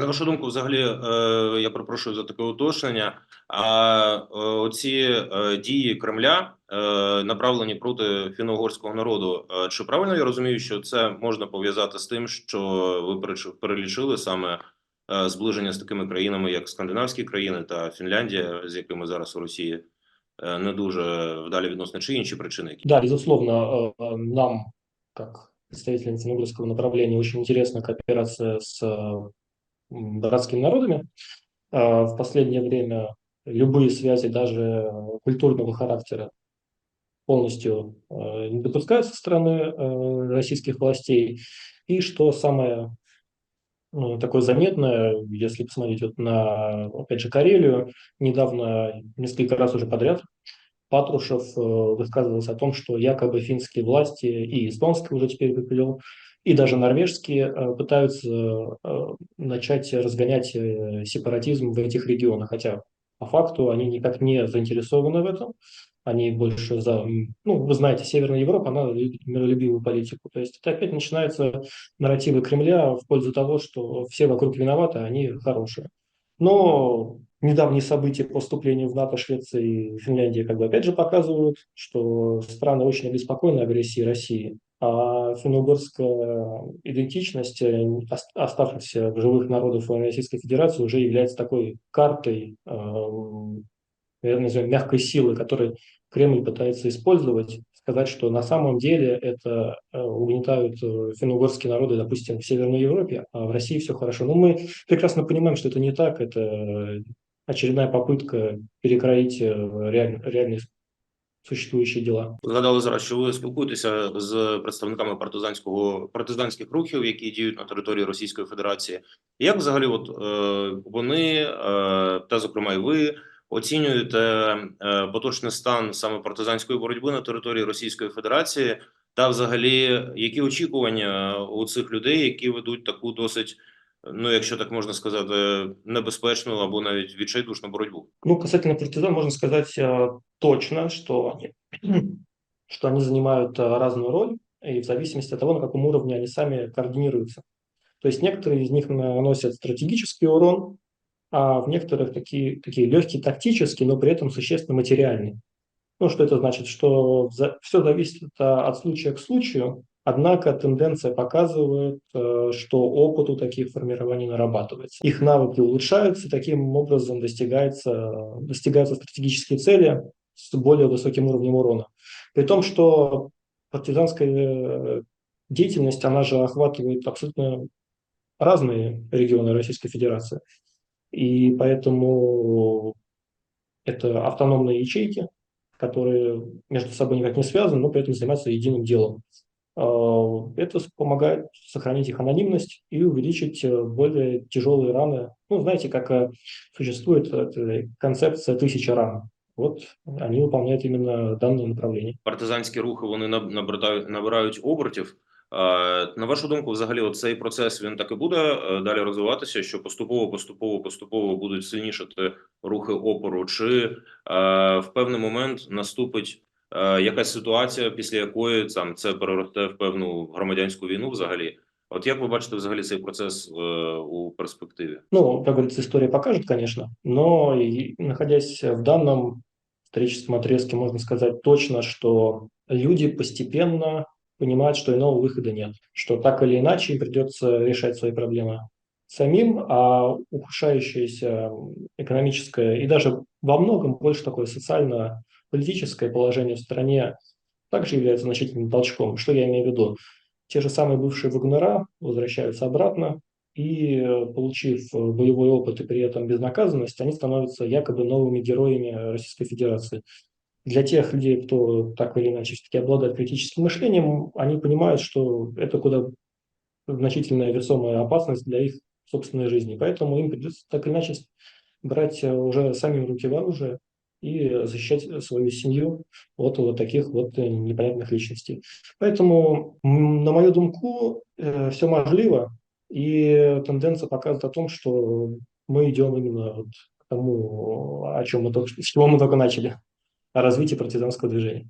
На вашу думку, взагалі, е, я перепрошую за таке уточнення. А е, оці е, дії Кремля направлені проти фіно-угорського народу. Чи правильно я розумію, що це можна пов'язати з тим, що ви перелічили саме зближення з такими країнами, як скандинавські країни та Фінляндія, з якими зараз у Росії не дуже вдалі відносини, чи інші причини? які? Да, безусловно, нам, как представителям финно направления, очень интересна кооперация с братскими народами. А, В последнее время любые связи, даже культурного характера, полностью э, не допускаются со стороны э, российских властей. И что самое ну, такое заметное, если посмотреть вот на, опять же, Карелию, недавно, несколько раз уже подряд, Патрушев э, высказывался о том, что якобы финские власти и эстонские уже теперь выпилил, и даже норвежские э, пытаются э, начать разгонять сепаратизм в этих регионах, хотя по факту они никак не заинтересованы в этом, они больше за, ну, вы знаете, Северная Европа, она любит миролюбивую политику, то есть это опять начинаются нарративы Кремля в пользу того, что все вокруг виноваты, а они хорошие. Но недавние события по вступлению в НАТО Швеции и Финляндии как бы опять же показывают, что страны очень обеспокоены агрессией России. А финно-угорская идентичность э, ос- оставшихся в живых народов Российской Федерации уже является такой картой, эм, наверное, мягкой силы, которой Кремль пытается использовать, сказать, что на самом деле это э, угнетают э, финно-угорские народы, допустим, в Северной Европе, а в России все хорошо. Но мы прекрасно понимаем, что это не так, это очередная попытка перекроить э, реаль- реальные существующие дела. Ви Згадали зараз, що ви спілкуєтеся з представниками партизанського партизанських рухів, які діють на території Російської Федерації. Як взагалі, от е, вони е, та зокрема і ви оцінюєте е, поточний стан саме партизанської боротьби на території Російської Федерації, та взагалі які очікування у цих людей, які ведуть таку досить, Ну якщо так можна сказати, небезпечну або навіть відчайдушну боротьбу? Ну, касательно партизан, можно сказать э, точно, что, что они занимают э, разную роль, и в зависимости от того, на каком уровне они сами координируются. То есть некоторые из них наносят стратегический урон, а в некоторых такие, такие легкие тактические, но при этом существенно материальные. Ну, что это значит? Что все зависит от, от случая к случаю, однако тенденция показывает, э, что опыт у таких формирований нарабатывается. Их навыки улучшаются, таким образом достигается, достигаются стратегические цели с более высоким уровнем урона. При том, что партизанская э, деятельность, она же охватывает абсолютно разные регионы Российской Федерации. И поэтому это автономные ячейки, которые между собой никак не связаны, но при этом занимаются единым делом. А, Это помогает сохранить их анонимность и увеличить э, более тяжелые раны. Ну, знаете, как э, существует эта концепция тысяча ран. Вот они выполняют именно данное направление. партизанські рухи вони наб- набирають, набирають обертів. Е, На вашу думку, взагалі, от цей процес він так і буде е, далі розвиватися, що поступово, поступово, поступово будуть сильнішати рухи опору, чи е, в певний момент наступить е, якась ситуація, після якої там це переросте в певну громадянську війну взагалі. От як ви бачите взагалі цей процес е, у перспективі? Ну, как говорится, история покажет, конечно, но и находясь в данном историческом отрезке, можно сказать точно, что люди постепенно понимают, что иного выхода нет, что так или иначе им придется решать свои проблемы самим, а ухудшающееся экономическое и даже во многом больше такое социально-политическое положение в стране также является значительным толчком. Что я имею в виду? Те же самые бывшие вагнера возвращаются обратно, и, э, получив э, боевой опыт и при этом безнаказанность, они становятся якобы новыми героями Российской Федерации. Для тех людей, кто так или иначе все-таки обладает критическим мышлением, они понимают, что это куда значительная весомая опасность для их собственной жизни. Поэтому им придется так или иначе брать э, уже сами в руки в оружие и защищать свою семью от вот таких вот э, непонятных личностей. Поэтому, на мою думку, все можливо, и тенденция показывает о том, что мы идем именно вот к тому, о чем мы только, с чего мы только начали, о развитии партизанского движения.